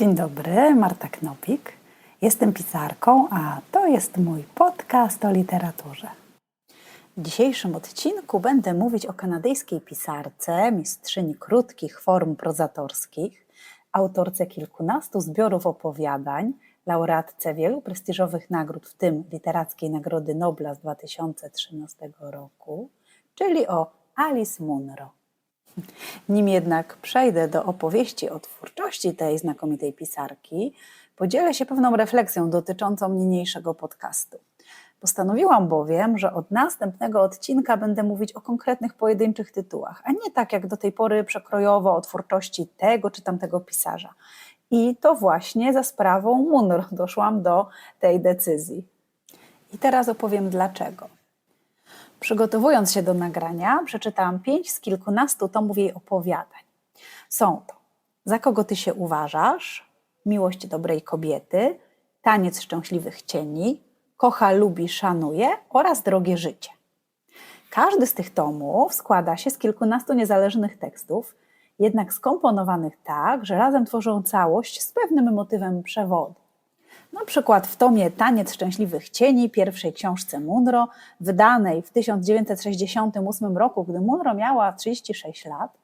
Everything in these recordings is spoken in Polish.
Dzień dobry, Marta Knopik. Jestem pisarką, a to jest mój podcast o literaturze. W dzisiejszym odcinku będę mówić o kanadyjskiej pisarce, mistrzyni krótkich form prozatorskich, autorce kilkunastu zbiorów opowiadań, laureatce wielu prestiżowych nagród, w tym Literackiej Nagrody Nobla z 2013 roku, czyli o Alice Munro. Nim jednak przejdę do opowieści o twórczości tej znakomitej pisarki, podzielę się pewną refleksją dotyczącą niniejszego podcastu. Postanowiłam bowiem, że od następnego odcinka będę mówić o konkretnych pojedynczych tytułach, a nie tak jak do tej pory przekrojowo o twórczości tego czy tamtego pisarza. I to właśnie za sprawą Munro doszłam do tej decyzji. I teraz opowiem dlaczego. Przygotowując się do nagrania, przeczytałam pięć z kilkunastu tomów jej opowiadań. Są to Za kogo ty się uważasz? Miłość dobrej kobiety, Taniec szczęśliwych cieni, Kocha, lubi, szanuje oraz Drogie życie. Każdy z tych tomów składa się z kilkunastu niezależnych tekstów, jednak skomponowanych tak, że razem tworzą całość z pewnym motywem przewodu. Na przykład w tomie Taniec Szczęśliwych Cieni, pierwszej książce Munro, wydanej w 1968 roku, gdy Munro miała 36 lat,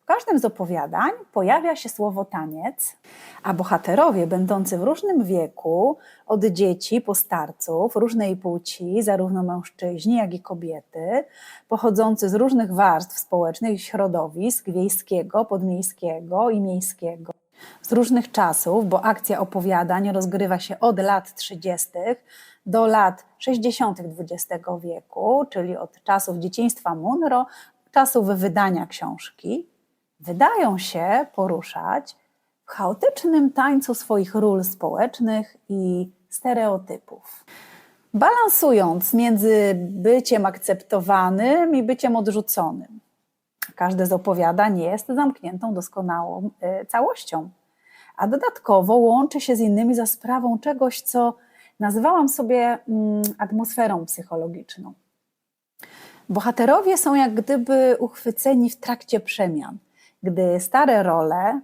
w każdym z opowiadań pojawia się słowo taniec, a bohaterowie będący w różnym wieku, od dzieci po starców, różnej płci, zarówno mężczyźni, jak i kobiety, pochodzący z różnych warstw społecznych środowisk wiejskiego, podmiejskiego i miejskiego, z różnych czasów, bo akcja opowiadań rozgrywa się od lat 30. do lat 60. XX wieku, czyli od czasów dzieciństwa Munro, czasów wydania książki, wydają się poruszać w chaotycznym tańcu swoich ról społecznych i stereotypów. Balansując między byciem akceptowanym i byciem odrzuconym. Każde z opowiadań jest zamkniętą, doskonałą y, całością, a dodatkowo łączy się z innymi za sprawą czegoś, co nazywałam sobie mm, atmosferą psychologiczną. Bohaterowie są jak gdyby uchwyceni w trakcie przemian, gdy stare role,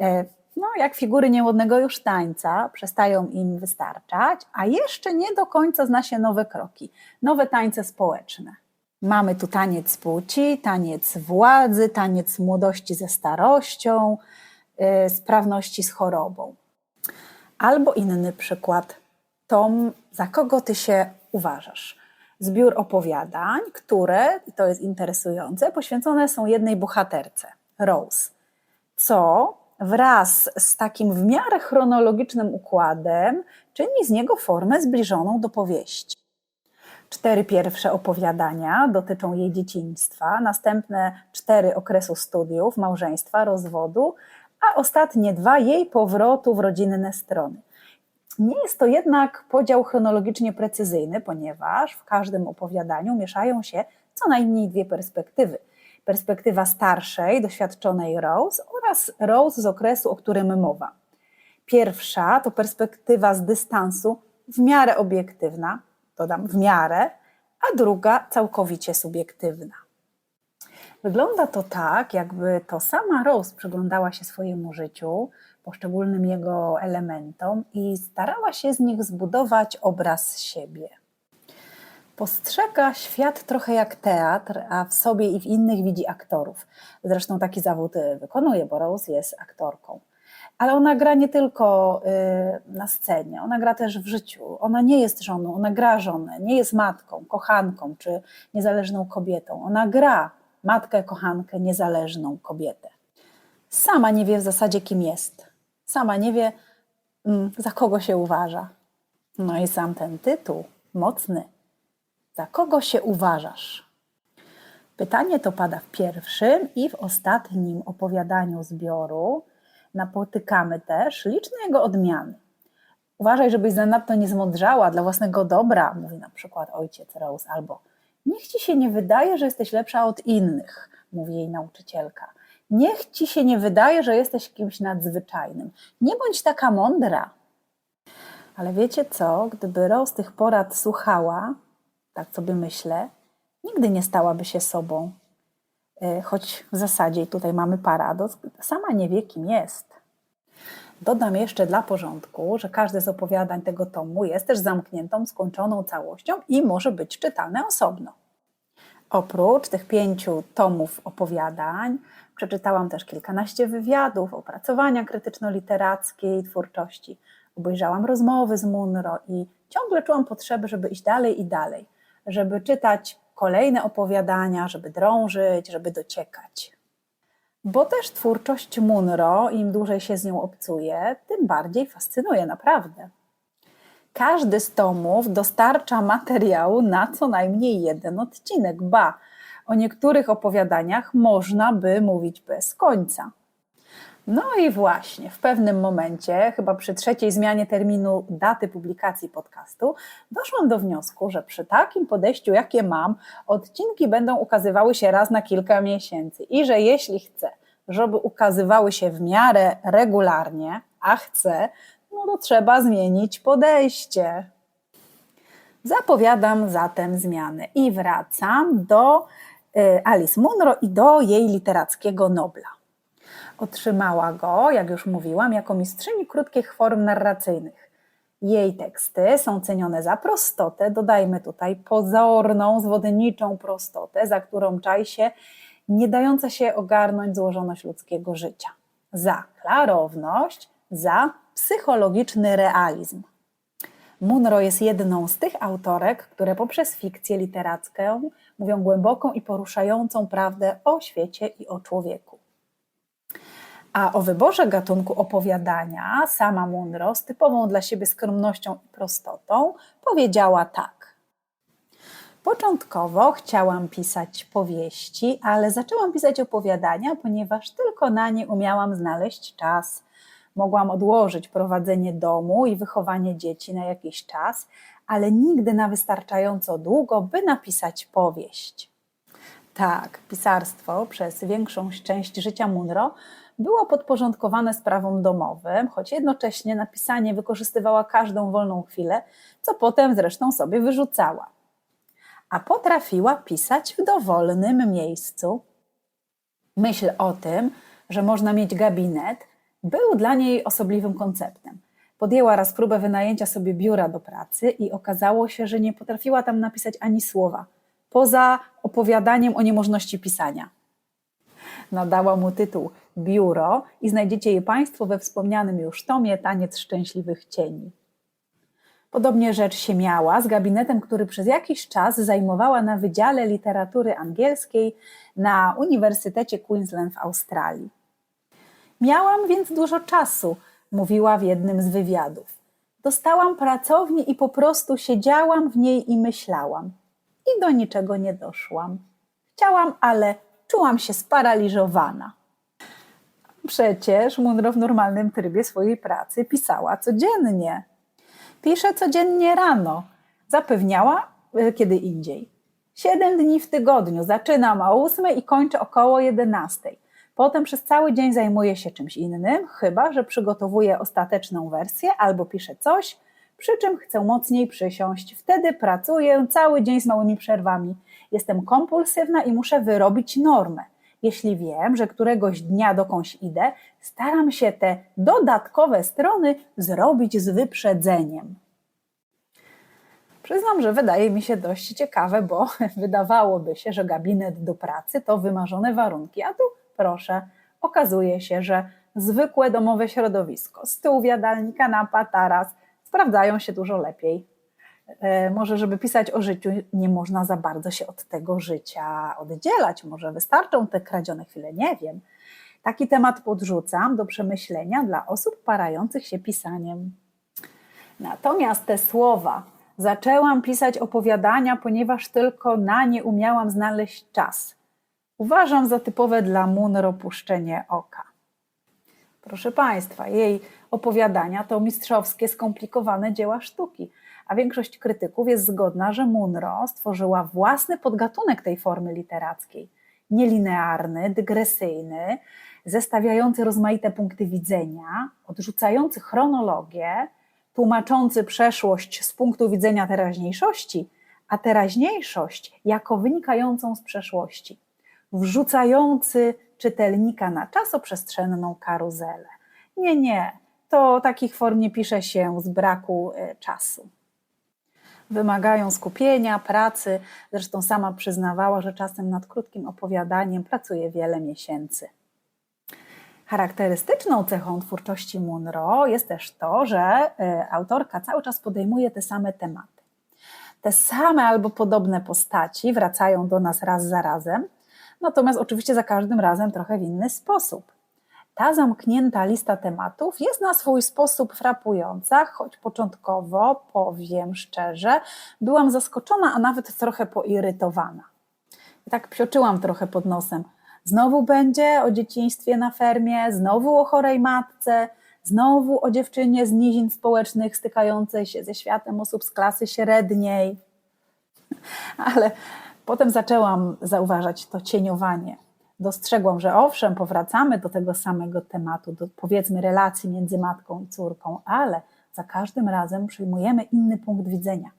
e, no jak figury niełodnego już tańca, przestają im wystarczać, a jeszcze nie do końca zna się nowe kroki, nowe tańce społeczne. Mamy tu taniec płci, taniec władzy, taniec młodości ze starością, yy, sprawności z chorobą. Albo inny przykład. Tom, za kogo ty się uważasz? Zbiór opowiadań, które, i to jest interesujące, poświęcone są jednej bohaterce, Rose, co wraz z takim w miarę chronologicznym układem czyni z niego formę zbliżoną do powieści. Cztery pierwsze opowiadania dotyczą jej dzieciństwa, następne cztery okresu studiów, małżeństwa, rozwodu, a ostatnie dwa jej powrotu w rodzinne strony. Nie jest to jednak podział chronologicznie precyzyjny, ponieważ w każdym opowiadaniu mieszają się co najmniej dwie perspektywy. Perspektywa starszej, doświadczonej Rose oraz Rose z okresu, o którym mowa. Pierwsza to perspektywa z dystansu, w miarę obiektywna, dodam w miarę, a druga całkowicie subiektywna. Wygląda to tak, jakby to sama Rose przyglądała się swojemu życiu, poszczególnym jego elementom i starała się z nich zbudować obraz siebie. Postrzega świat trochę jak teatr, a w sobie i w innych widzi aktorów. Zresztą taki zawód wykonuje, bo Rose jest aktorką ale ona gra nie tylko y, na scenie, ona gra też w życiu. Ona nie jest żoną, ona gra żonę, nie jest matką, kochanką czy niezależną kobietą. Ona gra matkę, kochankę, niezależną kobietę. Sama nie wie w zasadzie, kim jest. Sama nie wie, mm, za kogo się uważa. No i sam ten tytuł, mocny. Za kogo się uważasz? Pytanie to pada w pierwszym i w ostatnim opowiadaniu zbioru, napotykamy też liczne jego odmiany. Uważaj, żebyś zanadto nie zmądrzała dla własnego dobra, mówi na przykład ojciec Rose, albo niech ci się nie wydaje, że jesteś lepsza od innych, mówi jej nauczycielka. Niech ci się nie wydaje, że jesteś kimś nadzwyczajnym. Nie bądź taka mądra. Ale wiecie co? Gdyby Rose tych porad słuchała, tak sobie myślę, nigdy nie stałaby się sobą. E, choć w zasadzie tutaj mamy paradoks, sama nie wie, kim jest. Dodam jeszcze dla porządku, że każde z opowiadań tego tomu jest też zamkniętą, skończoną całością i może być czytane osobno. Oprócz tych pięciu tomów opowiadań, przeczytałam też kilkanaście wywiadów, opracowania krytyczno-literackiej twórczości. Obejrzałam rozmowy z Munro i ciągle czułam potrzebę, żeby iść dalej i dalej, żeby czytać kolejne opowiadania, żeby drążyć, żeby dociekać. Bo też twórczość Munro, im dłużej się z nią obcuje, tym bardziej fascynuje naprawdę. Każdy z tomów dostarcza materiału na co najmniej jeden odcinek, ba, o niektórych opowiadaniach można by mówić bez końca. No i właśnie, w pewnym momencie, chyba przy trzeciej zmianie terminu daty publikacji podcastu, doszłam do wniosku, że przy takim podejściu, jakie mam, odcinki będą ukazywały się raz na kilka miesięcy i że jeśli chcę, żeby ukazywały się w miarę regularnie, a chcę, no to trzeba zmienić podejście. Zapowiadam zatem zmiany i wracam do y, Alice Munro i do jej literackiego Nobla. Otrzymała go, jak już mówiłam, jako mistrzyni krótkich form narracyjnych. Jej teksty są cenione za prostotę, dodajmy tutaj pozorną, zwodniczą prostotę, za którą czai się nie dająca się ogarnąć złożoność ludzkiego życia. Za klarowność, za psychologiczny realizm. Munro jest jedną z tych autorek, które poprzez fikcję literacką mówią głęboką i poruszającą prawdę o świecie i o człowieku. A o wyborze gatunku opowiadania sama Munro z typową dla siebie skromnością i prostotą powiedziała tak. Początkowo chciałam pisać powieści, ale zaczęłam pisać opowiadania, ponieważ tylko na nie umiałam znaleźć czas. Mogłam odłożyć prowadzenie domu i wychowanie dzieci na jakiś czas, ale nigdy na wystarczająco długo, by napisać powieść. Tak, pisarstwo przez większą część życia Munro było podporządkowane sprawom domowym, choć jednocześnie na pisanie wykorzystywała każdą wolną chwilę, co potem zresztą sobie wyrzucała. A potrafiła pisać w dowolnym miejscu. Myśl o tym, że można mieć gabinet, był dla niej osobliwym konceptem. Podjęła raz próbę wynajęcia sobie biura do pracy i okazało się, że nie potrafiła tam napisać ani słowa, poza opowiadaniem o niemożności pisania. Nadała mu tytuł Biuro i znajdziecie je Państwo we wspomnianym już tomie Taniec Szczęśliwych Cieni. Podobnie rzecz się miała z gabinetem, który przez jakiś czas zajmowała na Wydziale Literatury Angielskiej na Uniwersytecie Queensland w Australii. Miałam więc dużo czasu, mówiła w jednym z wywiadów. Dostałam pracownię i po prostu siedziałam w niej i myślałam. I do niczego nie doszłam. Chciałam, ale czułam się sparaliżowana. Przecież Munro w normalnym trybie swojej pracy pisała codziennie. Pisze codziennie rano, zapewniała e, kiedy indziej. Siedem dni w tygodniu, zaczynam o ósmej i kończę około jedenastej. Potem przez cały dzień zajmuję się czymś innym, chyba że przygotowuję ostateczną wersję albo piszę coś, przy czym chcę mocniej przysiąść. Wtedy pracuję cały dzień z małymi przerwami. Jestem kompulsywna i muszę wyrobić normę. Jeśli wiem, że któregoś dnia dokądś idę, staram się te dodatkowe strony zrobić z wyprzedzeniem. Przyznam, że wydaje mi się dość ciekawe, bo wydawałoby się, że gabinet do pracy to wymarzone warunki, a tu proszę, okazuje się, że zwykłe domowe środowisko, stół, jadalni, kanapa, taras sprawdzają się dużo lepiej. E, może, żeby pisać o życiu, nie można za bardzo się od tego życia oddzielać. Może wystarczą te kradzione chwile, nie wiem. Taki temat podrzucam do przemyślenia dla osób parających się pisaniem. Natomiast te słowa, zaczęłam pisać opowiadania, ponieważ tylko na nie umiałam znaleźć czas. Uważam za typowe dla Munro puszczenie oka. Proszę Państwa, jej opowiadania to mistrzowskie, skomplikowane dzieła sztuki, a większość krytyków jest zgodna, że Munro stworzyła własny podgatunek tej formy literackiej. Nielinearny, dygresyjny, zestawiający rozmaite punkty widzenia, odrzucający chronologię, tłumaczący przeszłość z punktu widzenia teraźniejszości, a teraźniejszość jako wynikającą z przeszłości wrzucający czytelnika na czasoprzestrzenną karuzelę. Nie, nie, to takich form nie pisze się z braku e, czasu. Wymagają skupienia, pracy. Zresztą sama przyznawała, że czasem nad krótkim opowiadaniem pracuje wiele miesięcy. Charakterystyczną cechą twórczości Munro jest też to, że e, autorka cały czas podejmuje te same tematy. Te same albo podobne postaci wracają do nas raz za razem, natomiast oczywiście za każdym razem trochę w inny sposób. Ta zamknięta lista tematów jest na swój sposób frapująca, choć początkowo, powiem szczerze, byłam zaskoczona, a nawet trochę poirytowana. I tak psioczyłam trochę pod nosem. Znowu będzie o dzieciństwie na fermie, znowu o chorej matce, znowu o dziewczynie z nizin społecznych stykającej się ze światem osób z klasy średniej. Ale potem zaczęłam zauważać to cieniowanie dostrzegłam, że owszem, powracamy do tego samego tematu, do powiedzmy relacji między matką i córką, ale za każdym razem przyjmujemy inny punkt widzenia.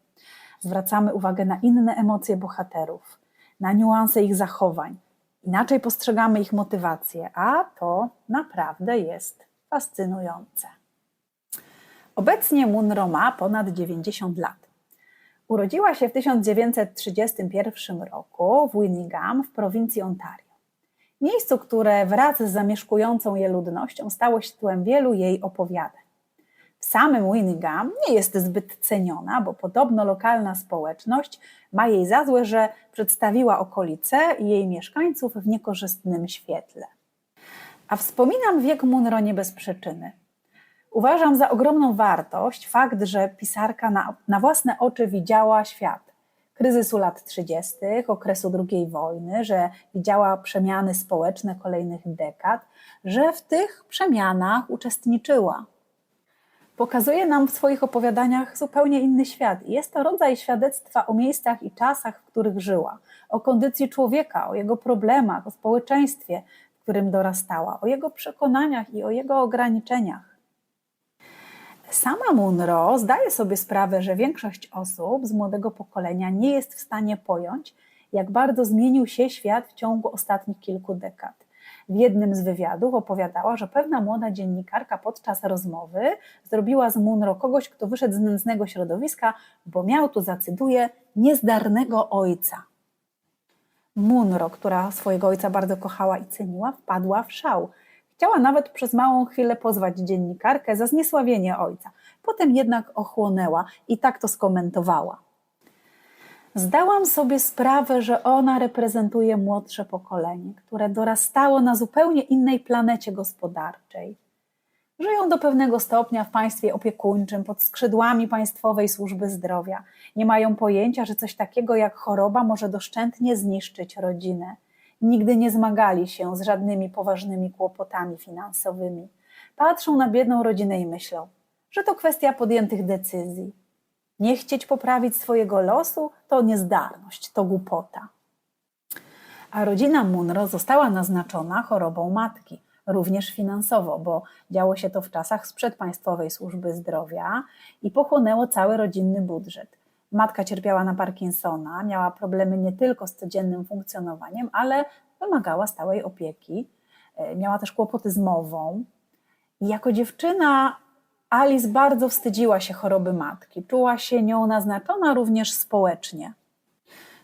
Zwracamy uwagę na inne emocje bohaterów, na niuanse ich zachowań, inaczej postrzegamy ich motywacje, a to naprawdę jest fascynujące. Obecnie Munro ma ponad 90 lat. Urodziła się w 1931 roku w Winningam w prowincji Ontario miejscu, które wraz z zamieszkującą je ludnością stało się tytułem wielu jej opowiadań. W samym Winningam nie jest zbyt ceniona, bo podobno lokalna społeczność ma jej za złe, że przedstawiła okolice i jej mieszkańców w niekorzystnym świetle. A wspominam wiek Munro nie bez przyczyny. Uważam za ogromną wartość fakt, że pisarka na, na własne oczy widziała świat kryzysu lat 30., okresu II wojny, że widziała przemiany społeczne kolejnych dekad, że w tych przemianach uczestniczyła. Pokazuje nam w swoich opowiadaniach zupełnie inny świat. Jest to rodzaj świadectwa o miejscach i czasach, w których żyła, o kondycji człowieka, o jego problemach, o społeczeństwie, w którym dorastała, o jego przekonaniach i o jego ograniczeniach. Sama Munro zdaje sobie sprawę, że większość osób z młodego pokolenia nie jest w stanie pojąć, jak bardzo zmienił się świat w ciągu ostatnich kilku dekad. W jednym z wywiadów opowiadała, że pewna młoda dziennikarka podczas rozmowy zrobiła z Munro kogoś, kto wyszedł z nędznego środowiska, bo miał, tu zacytuję, niezdarnego ojca. Munro, która swojego ojca bardzo kochała i ceniła, wpadła w szał – Chciała nawet przez małą chwilę pozwać dziennikarkę za zniesławienie ojca. Potem jednak ochłonęła i tak to skomentowała. Zdałam sobie sprawę, że ona reprezentuje młodsze pokolenie, które dorastało na zupełnie innej planecie gospodarczej. Żyją do pewnego stopnia w państwie opiekuńczym, pod skrzydłami Państwowej Służby Zdrowia. Nie mają pojęcia, że coś takiego jak choroba może doszczętnie zniszczyć rodzinę nigdy nie zmagali się z żadnymi poważnymi kłopotami finansowymi. Patrzą na biedną rodzinę i myślą, że to kwestia podjętych decyzji. Nie chcieć poprawić swojego losu to niezdarność, to głupota. A rodzina Munro została naznaczona chorobą matki, również finansowo, bo działo się to w czasach sprzed Państwowej Służby Zdrowia i pochłonęło cały rodzinny budżet. Matka cierpiała na Parkinsona, miała problemy nie tylko z codziennym funkcjonowaniem, ale wymagała stałej opieki. E, miała też kłopoty z mową. I jako dziewczyna Alice bardzo wstydziła się choroby matki. Czuła się nią naznaczona również społecznie.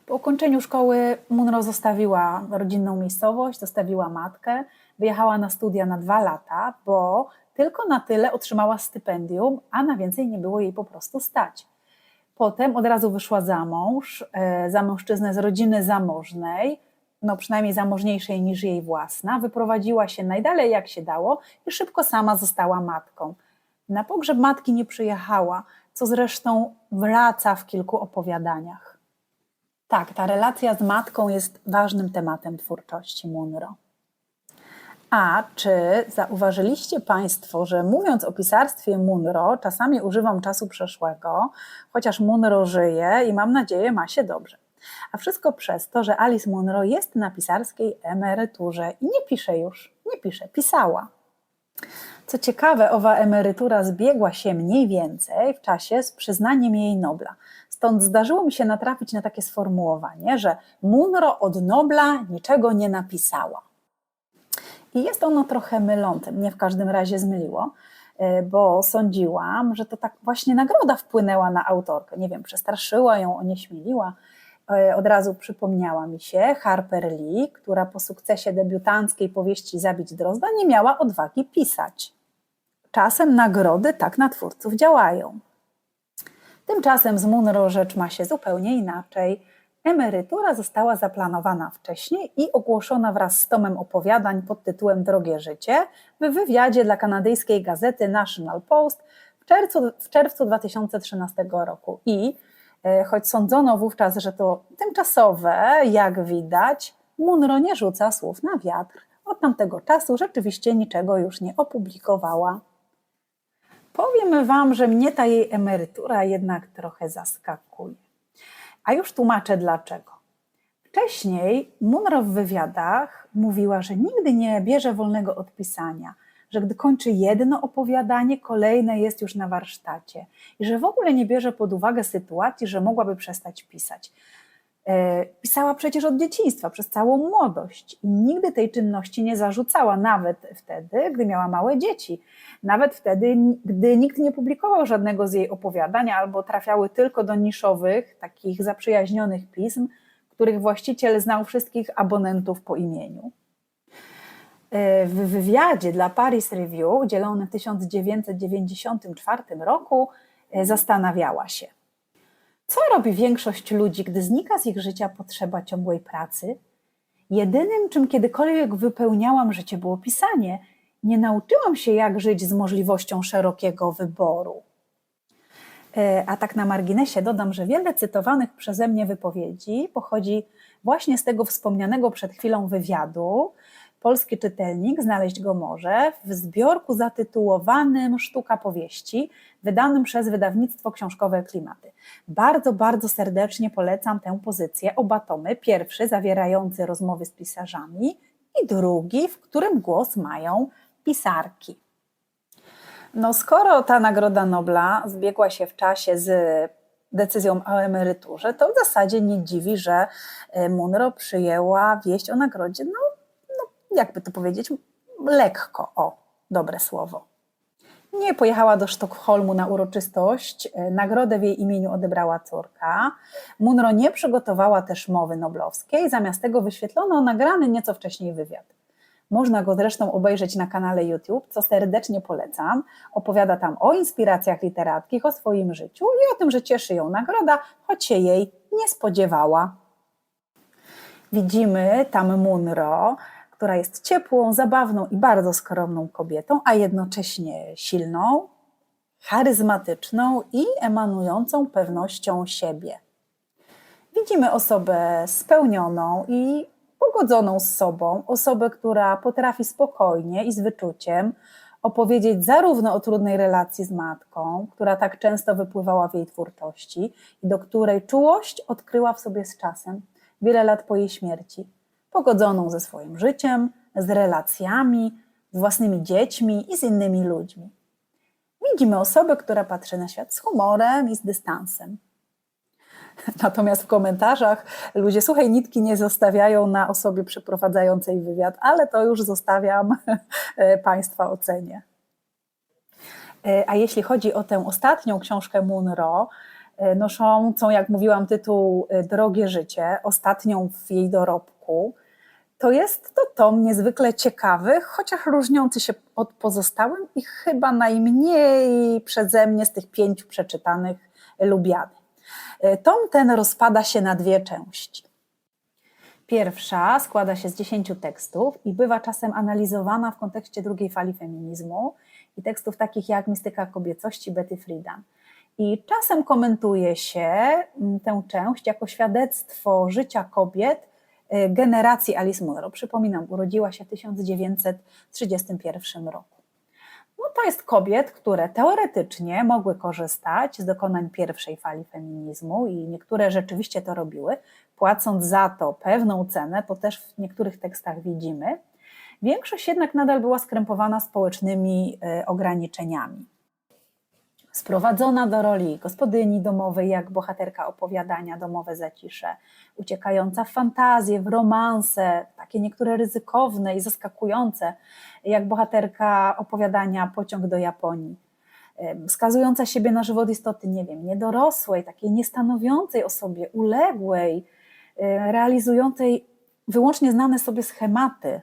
Po ukończeniu szkoły Munro zostawiła rodzinną miejscowość, zostawiła matkę, wyjechała na studia na dwa lata, bo tylko na tyle otrzymała stypendium, a na więcej nie było jej po prostu stać. Potem od razu wyszła za mąż, e, za mężczyznę z rodziny zamożnej, no przynajmniej zamożniejszej niż jej własna, wyprowadziła się najdalej jak się dało i szybko sama została matką. Na pogrzeb matki nie przyjechała, co zresztą wraca w kilku opowiadaniach. Tak, ta relacja z matką jest ważnym tematem twórczości Munro. A czy zauważyliście Państwo, że mówiąc o pisarstwie Munro, czasami używam czasu przeszłego, chociaż Munro żyje i mam nadzieję ma się dobrze. A wszystko przez to, że Alice Munro jest na pisarskiej emeryturze i nie pisze już, nie pisze, pisała. Co ciekawe, owa emerytura zbiegła się mniej więcej w czasie z przyznaniem jej Nobla. Stąd zdarzyło mi się natrafić na takie sformułowanie, że Munro od Nobla niczego nie napisała. I jest ono trochę mylące, mnie w każdym razie zmyliło. e, bo sądziłam, że to tak właśnie nagroda wpłynęła na autorkę. Nie wiem, przestraszyła ją, onieśmieliła. E, Od razu przypomniała mi się Harper Lee, która po sukcesie debiutanckiej powieści Zabić Drozda nie miała odwagi pisać. Czasem nagrody tak na twórców działają. Tymczasem z Munro rzecz ma się zupełnie inaczej. Emerytura została zaplanowana wcześniej i ogłoszona wraz z tomem opowiadań pod tytułem Drogie życie w wywiadzie dla kanadyjskiej gazety National Post w czerwcu, w czerwcu 2013 roku. I e, choć sądzono wówczas, że to tymczasowe, jak widać, Munro nie rzuca słów na wiatr. Od tamtego czasu rzeczywiście niczego już nie opublikowała. Powiem Wam, że mnie ta jej emerytura jednak trochę zaskakuje. A już tłumaczę dlaczego. Wcześniej Munro w wywiadach mówiła, że nigdy nie bierze wolnego od pisania, że gdy kończy jedno opowiadanie, kolejne jest już na warsztacie i że w ogóle nie bierze pod uwagę sytuacji, że mogłaby przestać pisać. E, Pisała przecież od dzieciństwa, przez całą młodość i nigdy tej czynności nie zarzucała, nawet wtedy, gdy miała małe dzieci. Nawet wtedy, gdy nikt nie publikował żadnego z jej opowiadań albo trafiały tylko do niszowych, takich zaprzyjaźnionych pism, których właściciel znał wszystkich abonentów po imieniu. E, W wywiadzie dla Paris Review, udzielonym w 1994 roku, e, zastanawiała się – co robi większość ludzi, gdy znika z ich życia potrzeba ciągłej pracy? Jedynym, czym kiedykolwiek wypełniałam życie, było pisanie. Nie nauczyłam się, jak żyć z możliwością szerokiego wyboru. E, A tak na marginesie dodam, że wiele cytowanych przeze mnie wypowiedzi pochodzi właśnie z tego wspomnianego przed chwilą wywiadu. Polski czytelnik znaleźć go może w zbiorku zatytułowanym Sztuka powieści, wydanym przez wydawnictwo książkowe Klimaty. Bardzo, bardzo serdecznie polecam tę pozycję. Oba tomy. Pierwszy zawierający rozmowy z pisarzami i drugi, w którym głos mają pisarki. No, skoro ta Nagroda Nobla zbiegła się w czasie z decyzją o emeryturze, to w zasadzie nie dziwi, że e, Munro przyjęła wieść o nagrodzie, no, jakby to powiedzieć, lekko, o, dobre słowo. Nie pojechała do Sztokholmu na uroczystość, e, nagrodę w jej imieniu odebrała córka. Munro nie przygotowała też mowy noblowskiej, zamiast tego wyświetlono nagrany nieco wcześniej wywiad. Można go zresztą obejrzeć na kanale YouTube, co serdecznie polecam. Opowiada tam o inspiracjach literackich, o swoim życiu i o tym, że cieszy ją nagroda, choć się jej nie spodziewała. Widzimy tam Munro, która jest ciepłą, zabawną i bardzo skromną kobietą, a jednocześnie silną, charyzmatyczną i emanującą pewnością siebie. Widzimy osobę spełnioną i pogodzoną z sobą, osobę, która potrafi spokojnie i z wyczuciem opowiedzieć zarówno o trudnej relacji z matką, która tak często wypływała w jej twórczości i do której czułość odkryła w sobie z czasem, wiele lat po jej śmierci, pogodzoną ze swoim życiem, z relacjami, z własnymi dziećmi i z innymi ludźmi. Widzimy osobę, która patrzy na świat z humorem i z dystansem. Natomiast w komentarzach ludzie suchej nitki nie zostawiają na osobie przeprowadzającej wywiad, ale to już zostawiam Państwa ocenie. A jeśli chodzi o tę ostatnią książkę Munro, noszącą, jak mówiłam, tytuł Drogie życie, ostatnią w jej dorobku, to jest to tom niezwykle ciekawy, chociaż różniący się od pozostałym i chyba najmniej przeze mnie z tych pięciu przeczytanych lubiany. Tom ten rozpada się na dwie części. Pierwsza składa się z dziesięciu tekstów i bywa czasem analizowana w kontekście drugiej fali feminizmu i tekstów takich jak Mistyka kobiecości Betty Friedan. I czasem komentuje się tę część jako świadectwo życia kobiet generacji Alice Munro. Przypominam, urodziła się w 1931 roku. No to jest kobiet, które teoretycznie mogły korzystać z dokonań pierwszej fali feminizmu i niektóre rzeczywiście to robiły, płacąc za to pewną cenę, to też w niektórych tekstach widzimy. Większość jednak nadal była skrępowana społecznymi ograniczeniami. Sprowadzona do roli gospodyni domowej, jak bohaterka opowiadania Domowe Zacisze, uciekająca w fantazję, w romanse, takie niektóre ryzykowne i zaskakujące, jak bohaterka opowiadania Pociąg do Japonii, skazująca siebie na żywot istoty, nie wiem, niedorosłej, takiej niestanowiącej o sobie, uległej, e, realizującej wyłącznie znane sobie schematy.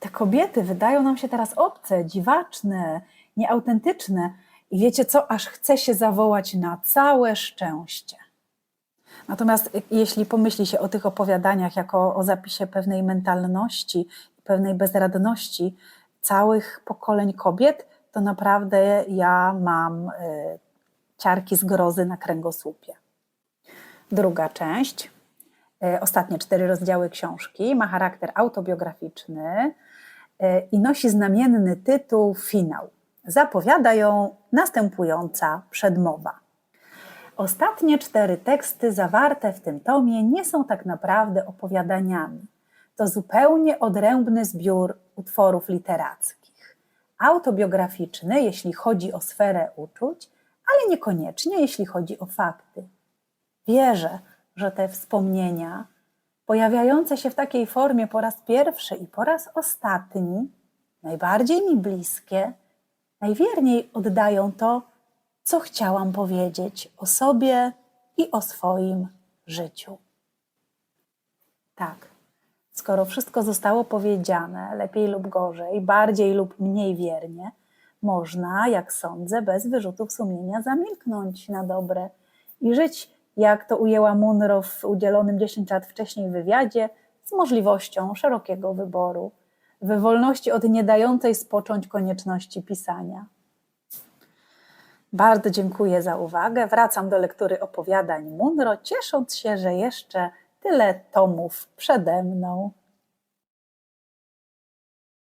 Te kobiety wydają nam się teraz obce, dziwaczne, nieautentyczne i wiecie co, aż chce się zawołać na całe szczęście. Natomiast jeśli pomyśli się o tych opowiadaniach jako o zapisie pewnej mentalności, pewnej bezradności całych pokoleń kobiet, to naprawdę ja mam y, ciarki zgrozy na kręgosłupie. Druga część, y, ostatnie cztery rozdziały książki, ma charakter autobiograficzny y, i nosi znamienny tytuł Finał. Zapowiada ją następująca przedmowa. Ostatnie cztery teksty zawarte w tym tomie nie są tak naprawdę opowiadaniami. To zupełnie odrębny zbiór utworów literackich. Autobiograficzny, jeśli chodzi o sferę uczuć, ale niekoniecznie, jeśli chodzi o fakty. Wierzę, że te wspomnienia, pojawiające się w takiej formie po raz pierwszy i po raz ostatni, najbardziej mi bliskie, najwierniej oddają to, co chciałam powiedzieć o sobie i o swoim życiu. Tak, skoro wszystko zostało powiedziane, lepiej lub gorzej, bardziej lub mniej wiernie, można, jak sądzę, bez wyrzutów sumienia zamilknąć na dobre i żyć, jak to ujęła Munro w udzielonym 10 lat wcześniej wywiadzie, z możliwością szerokiego wyboru, we wolności od nie dającej spocząć konieczności pisania. Bardzo dziękuję za uwagę. Wracam do lektury opowiadań Munro, ciesząc się, że jeszcze tyle tomów przede mną.